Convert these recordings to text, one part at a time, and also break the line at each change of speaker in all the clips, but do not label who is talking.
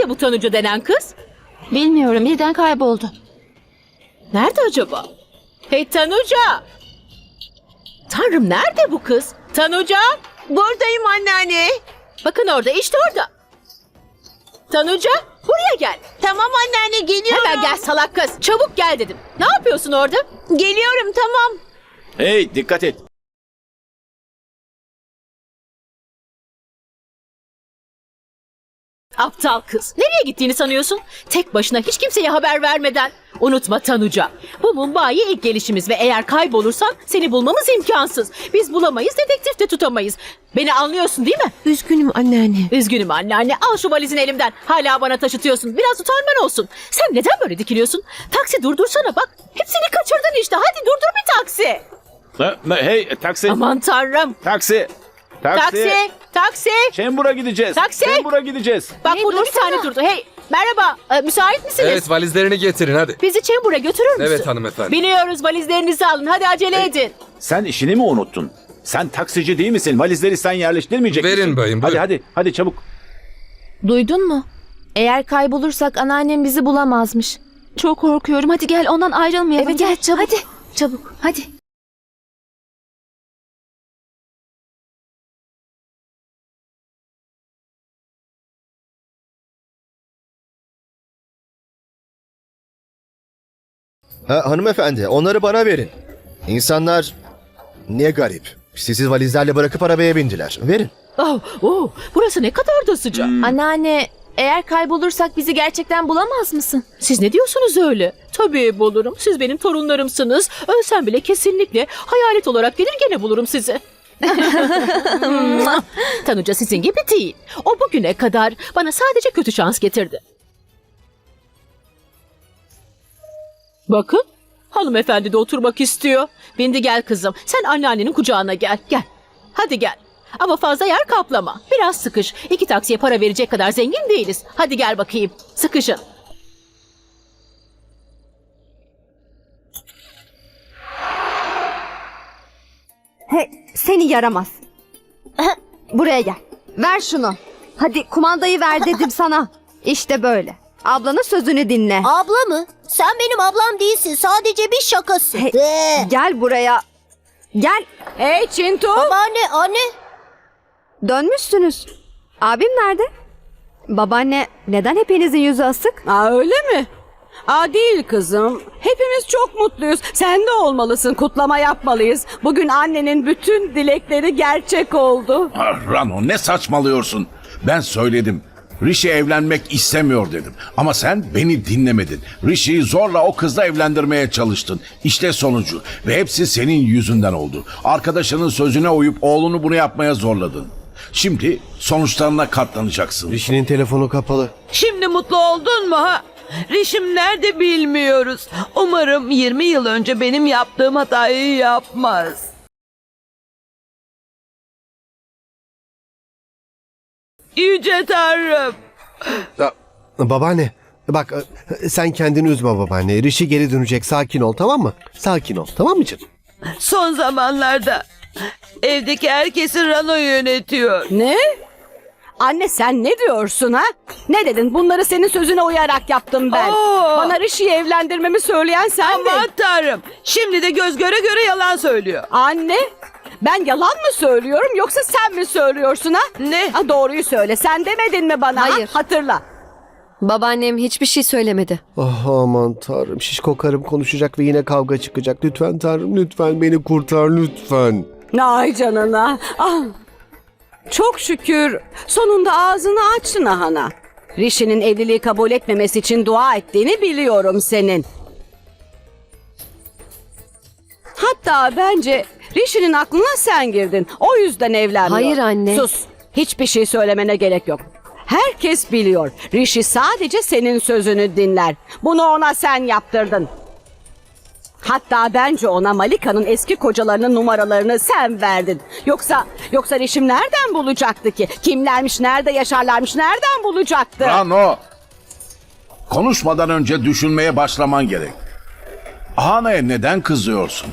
Nerede bu Tanuca denen kız?
Bilmiyorum birden kayboldu.
Nerede acaba? Hey Tanuca! Tanrım nerede bu kız? Tanuca!
Buradayım anneanne.
Bakın orada işte orada. Tanuca buraya gel.
Tamam anneanne geliyorum.
Hemen gel salak kız. Çabuk gel dedim. Ne yapıyorsun orada?
Geliyorum tamam.
Hey dikkat et.
Aptal kız. Nereye gittiğini sanıyorsun? Tek başına hiç kimseye haber vermeden. Unutma Tanuca. Bu Mumbai'ye ilk gelişimiz ve eğer kaybolursan seni bulmamız imkansız. Biz bulamayız, dedektif de tutamayız. Beni anlıyorsun değil mi?
Üzgünüm anneanne.
Üzgünüm anneanne. Al şu valizini elimden. Hala bana taşıtıyorsun. Biraz utanman olsun. Sen neden böyle dikiliyorsun? Taksi durdursana bak. Hepsini kaçırdın işte. Hadi durdur bir taksi.
Ha, Hey taksi.
Aman tanrım.
Taksi. Taksi.
Taksi. Taksi.
Chembur'a gideceğiz.
Taksi.
Chembur'a gideceğiz.
Bak
Hey,
burada bir
dursana.
tane durdu. Hey merhaba. Ee, müsait misiniz?
Evet valizlerini getirin hadi.
Bizi Chamber'a götürür müsün?
Evet hanımefendi.
Biniyoruz valizlerinizi alın. Hadi acele edin.
Sen işini mi unuttun? Sen taksici değil misin? Valizleri sen yerleştirmeyecek
Verin
misin?
bayım,
Hadi
buyurun.
hadi hadi çabuk.
Duydun mu? Eğer kaybolursak anneannem bizi bulamazmış. Çok korkuyorum. Hadi gel ondan ayrılmayalım. Evet gel çabuk. Hadi çabuk hadi.
Ha, hanımefendi onları bana verin. İnsanlar niye garip? Sizi valizlerle bırakıp arabaya bindiler. Verin.
Oh, oh, burası ne kadar da sıcak.
Anneanne eğer kaybolursak bizi gerçekten bulamaz mısın?
Siz ne diyorsunuz öyle? Tabii bulurum. Siz benim torunlarımsınız. Ölsem bile kesinlikle hayalet olarak gelir gene bulurum sizi. Tanuca sizin gibi değil. O bugüne kadar bana sadece kötü şans getirdi. Bakın hanımefendi de oturmak istiyor. Bindi gel kızım. Sen anneannenin kucağına gel. Gel. Hadi gel. Ama fazla yer kaplama. Biraz sıkış. İki taksiye para verecek kadar zengin değiliz. Hadi gel bakayım. Sıkışın.
He, seni yaramaz. Buraya gel. Ver şunu. Hadi kumandayı ver dedim sana. İşte böyle. Ablanın sözünü dinle.
Abla mı? Sen benim ablam değilsin. Sadece bir şakası.
He, gel buraya. Gel.
Hey Çintu.
Babaanne, anne.
Dönmüşsünüz. Abim nerede? Babaanne neden hepinizin yüzü asık?
Aa öyle mi? Aa değil kızım. Hepimiz çok mutluyuz. Sen de olmalısın. Kutlama yapmalıyız. Bugün annenin bütün dilekleri gerçek oldu.
Ah, Rano ne saçmalıyorsun? Ben söyledim. Rishi evlenmek istemiyor dedim. Ama sen beni dinlemedin. Rishi'yi zorla o kızla evlendirmeye çalıştın. İşte sonucu. Ve hepsi senin yüzünden oldu. Arkadaşının sözüne uyup oğlunu bunu yapmaya zorladın. Şimdi sonuçlarına katlanacaksın.
Rişi'nin telefonu kapalı.
Şimdi mutlu oldun mu ha? Rişim nerede bilmiyoruz. Umarım 20 yıl önce benim yaptığım hatayı yapmaz. Yüce Tanrım.
Ya, babaanne bak e, sen kendini üzme babaanne. Rişi geri dönecek sakin ol tamam mı? Sakin ol tamam mı canım?
Son zamanlarda evdeki herkesi Rano yönetiyor.
Ne? Anne sen ne diyorsun ha? Ne dedin? Bunları senin sözüne uyarak yaptım ben.
Oo.
Bana Rishi'yi evlendirmemi söyleyen sendin.
Aman Tanrım. Şimdi de göz göre göre yalan söylüyor.
Anne ben yalan mı söylüyorum yoksa sen mi söylüyorsun ha?
Ne?
Ha, doğruyu söyle. Sen demedin mi bana? ha?
Hayır.
Hatırla.
Babaannem hiçbir şey söylemedi.
Oh aman tanrım şişko karım konuşacak ve yine kavga çıkacak. Lütfen tanrım lütfen beni kurtar lütfen.
Ay canına. Ah. Çok şükür sonunda ağzını açtın Ahana. Rishi'nin evliliği kabul etmemesi için dua ettiğini biliyorum senin. Hatta bence Rishi'nin aklına sen girdin. O yüzden evlenmiyor.
Hayır anne.
Sus. Hiçbir şey söylemene gerek yok. Herkes biliyor. Rishi sadece senin sözünü dinler. Bunu ona sen yaptırdın. Hatta bence ona Malika'nın eski kocalarının numaralarını sen verdin. Yoksa yoksa Rişim nereden bulacaktı ki? Kimlermiş, nerede yaşarlarmış, nereden bulacaktı?
Rano! Konuşmadan önce düşünmeye başlaman gerek. Ahana'ya neden kızıyorsun?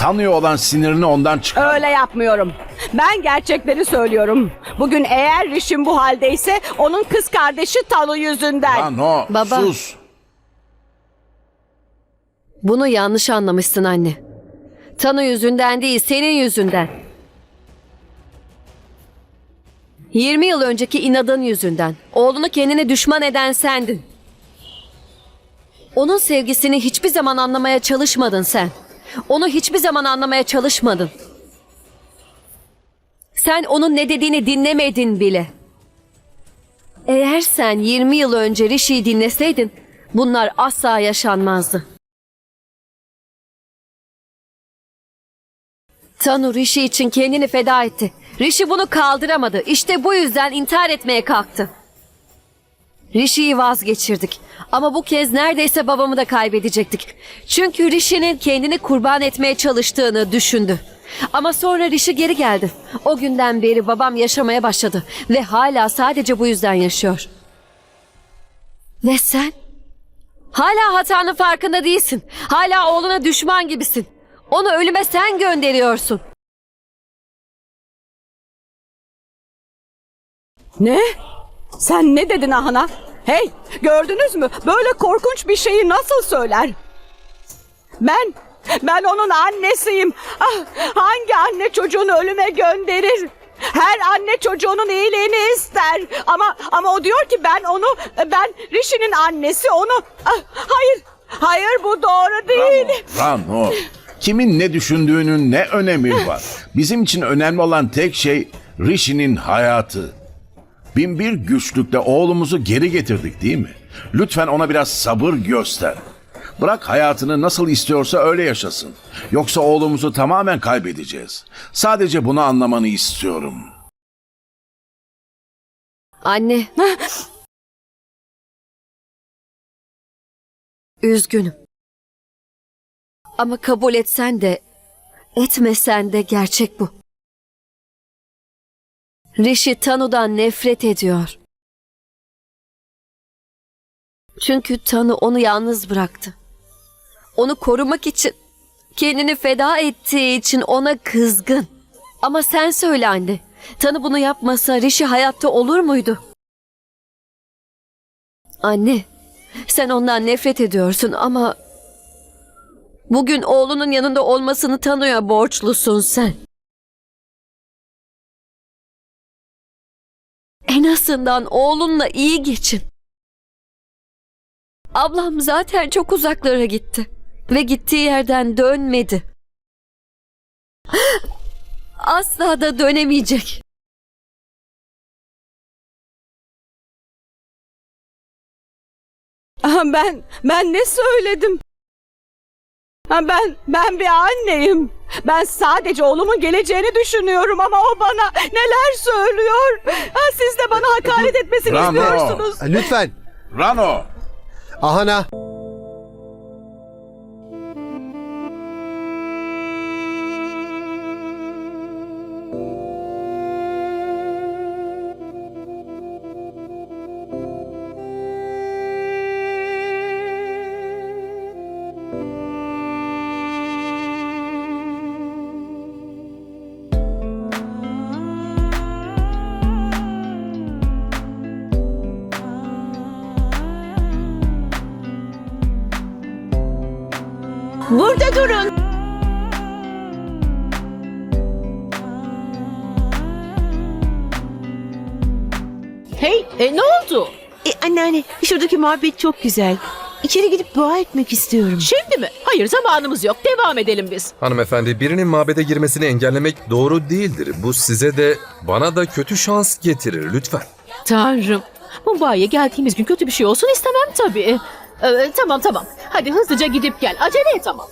Tanıyor olan sinirini ondan çıkar.
Öyle yapmıyorum. Ben gerçekleri söylüyorum. Bugün eğer Rişim bu haldeyse onun kız kardeşi Tanu yüzünden.
Rano
Baba.
sus.
Bunu yanlış anlamışsın anne. Tanı yüzünden değil, senin yüzünden. 20 yıl önceki inadın yüzünden. Oğlunu kendine düşman eden sendin. Onun sevgisini hiçbir zaman anlamaya çalışmadın sen. Onu hiçbir zaman anlamaya çalışmadın. Sen onun ne dediğini dinlemedin bile. Eğer sen 20 yıl önce Rishi'yi dinleseydin bunlar asla yaşanmazdı. Tanu Rishi için kendini feda etti. Rishi bunu kaldıramadı. İşte bu yüzden intihar etmeye kalktı. Rishi'yi vazgeçirdik. Ama bu kez neredeyse babamı da kaybedecektik. Çünkü Rishi'nin kendini kurban etmeye çalıştığını düşündü. Ama sonra Rishi geri geldi. O günden beri babam yaşamaya başladı. Ve hala sadece bu yüzden yaşıyor. Ve sen? Hala hatanın farkında değilsin. Hala oğluna düşman gibisin. Onu ölüme sen gönderiyorsun.
Ne? Sen ne dedin Ahana? Hey gördünüz mü? Böyle korkunç bir şeyi nasıl söyler? Ben, ben onun annesiyim. Ah, hangi anne çocuğunu ölüme gönderir? Her anne çocuğunun iyiliğini ister. Ama ama o diyor ki ben onu, ben Rishi'nin annesi onu. Ah, hayır, hayır bu doğru değil.
Rano. Kimin ne düşündüğünün ne önemi var? Bizim için önemli olan tek şey Rishi'nin hayatı. Bin bir güçlükle oğlumuzu geri getirdik değil mi? Lütfen ona biraz sabır göster. Bırak hayatını nasıl istiyorsa öyle yaşasın. Yoksa oğlumuzu tamamen kaybedeceğiz. Sadece bunu anlamanı istiyorum.
Anne. Üzgünüm. Ama kabul etsen de etmesen de gerçek bu. Rishi Tanu'dan nefret ediyor. Çünkü Tanu onu yalnız bıraktı. Onu korumak için, kendini feda ettiği için ona kızgın. Ama sen söyle anne. Tanı bunu yapmasa Rishi hayatta olur muydu? Anne, sen ondan nefret ediyorsun ama bugün oğlunun yanında olmasını tanıya borçlusun sen. En azından oğlunla iyi geçin. Ablam zaten çok uzaklara gitti ve gittiği yerden dönmedi. Asla da dönemeyecek.
Ben, ben ne söyledim? Ha, Ben, ben bir anneyim. Ben sadece oğlumun geleceğini düşünüyorum ama o bana neler söylüyor. Ha, siz de bana hakaret etmesini
Bravo.
istiyorsunuz.
Lütfen.
Rano!
Ahana.
Burada durun. Hey, e, ne oldu?
E, anneanne şuradaki muhabbet çok güzel. İçeri gidip dua etmek istiyorum.
Şimdi mi? Hayır, zamanımız yok. Devam edelim biz.
Hanımefendi birinin mabede girmesini engellemek doğru değildir. Bu size de bana da kötü şans getirir lütfen.
Tanrım. Mumbai'ye geldiğimiz gün kötü bir şey olsun istemem tabii. Ee, tamam tamam. Hadi hızlıca gidip gel. Acele et ama.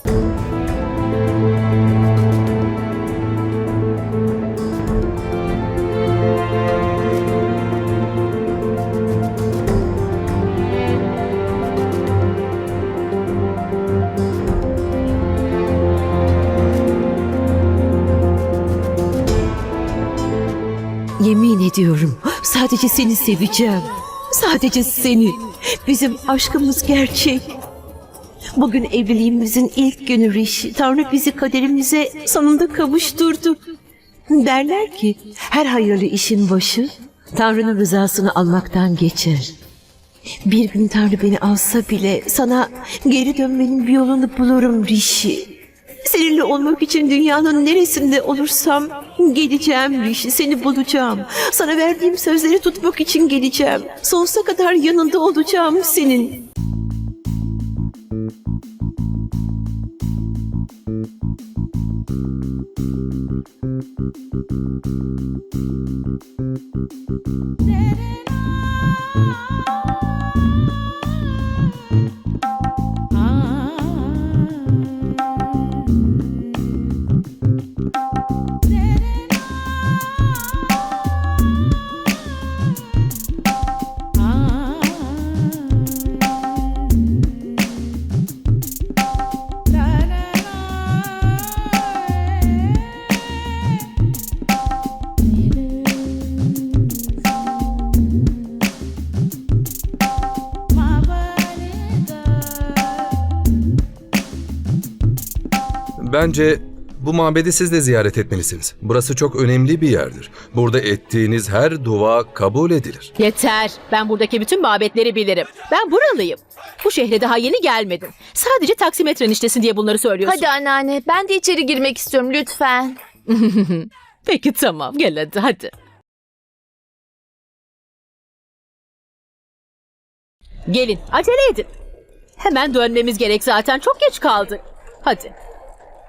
Sadece seni seveceğim. Sadece seni. Bizim aşkımız gerçek.
Bugün evliliğimizin ilk günü Rişi. Tanrı bizi kaderimize sonunda kavuşturdu. Derler ki her hayırlı işin başı Tanrı'nın rızasını almaktan geçer. Bir gün Tanrı beni alsa bile sana geri dönmenin bir yolunu bulurum Rişi. Seninle olmak için dünyanın neresinde olursam geleceğim Rişi. Seni bulacağım. Sana verdiğim sözleri tutmak için geleceğim. Sonsuza kadar yanında olacağım senin.
Bence bu mabedi siz de ziyaret etmelisiniz. Burası çok önemli bir yerdir. Burada ettiğiniz her dua kabul edilir.
Yeter. Ben buradaki bütün mabetleri bilirim. Ben buralıyım. Bu şehre daha yeni gelmedim. Sadece taksimetren işlesin diye bunları söylüyorsun.
Hadi anneanne ben de içeri girmek istiyorum lütfen.
Peki tamam gel hadi hadi. Gelin acele edin. Hemen dönmemiz gerek zaten çok geç kaldık. Hadi.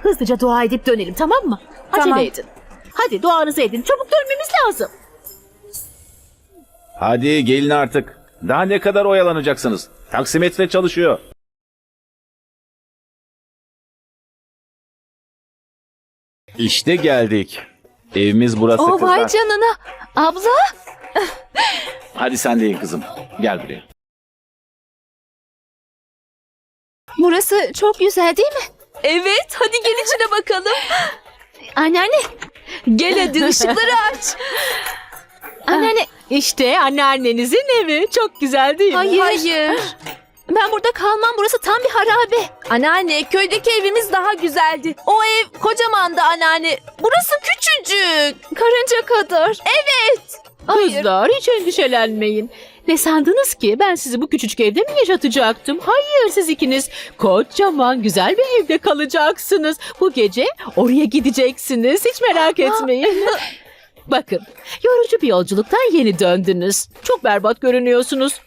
Hızlıca dua edip dönelim tamam mı? Acele
Tamam.
edin. Hadi duanızı edin çabuk dönmemiz lazım.
Hadi gelin artık. Daha ne kadar oyalanacaksınız? Taksimetre çalışıyor. İşte geldik. Evimiz burası
Oh vay
kızlar.
canına. Abla.
Hadi sen de in kızım. Gel buraya.
Burası çok güzel değil mi? Evet hadi gel içine bakalım. Anneanne. Gel hadi ışıkları aç. Anneanne.
İşte anneannenizin evi. Çok güzel değil mi?
Hayır. Hayır. Ben burada kalmam burası tam bir harabe. Anneanne köydeki evimiz daha güzeldi. O ev kocamandı anneanne. Burası küçücük. Karınca kadar. Evet. Hayır.
Kızlar hiç endişelenmeyin. Ne sandınız ki ben sizi bu küçücük evde mi yaşatacaktım? Hayır siz ikiniz kocaman güzel bir evde kalacaksınız. Bu gece oraya gideceksiniz hiç merak etmeyin. Bakın yorucu bir yolculuktan yeni döndünüz. Çok berbat görünüyorsunuz.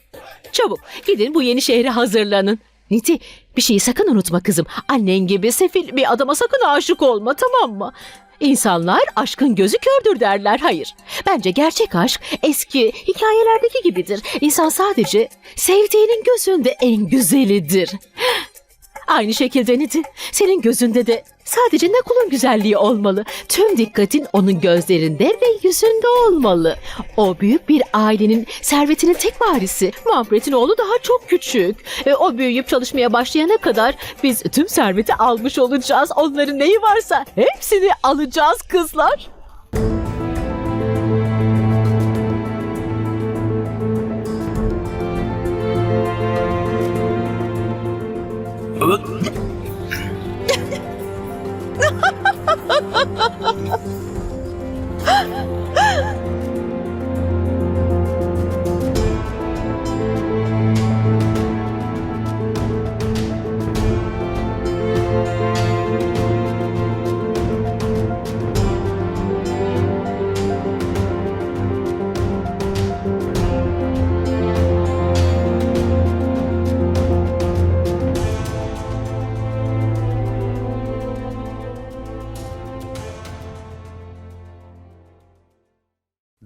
Çabuk gidin bu yeni şehre hazırlanın. Niti bir şeyi sakın unutma kızım. Annen gibi sefil bir adama sakın aşık olma tamam mı? İnsanlar aşkın gözü kördür derler. Hayır. Bence gerçek aşk eski hikayelerdeki gibidir. İnsan sadece sevdiğinin gözünde en güzelidir. Aynı şekilde Niti, senin gözünde de sadece Nakul'un güzelliği olmalı. Tüm dikkatin onun gözlerinde ve yüzünde olmalı. O büyük bir ailenin servetinin tek varisi. Muhabbet'in oğlu daha çok küçük. E, o büyüyüp çalışmaya başlayana kadar biz tüm serveti almış olacağız. Onların neyi varsa hepsini alacağız kızlar.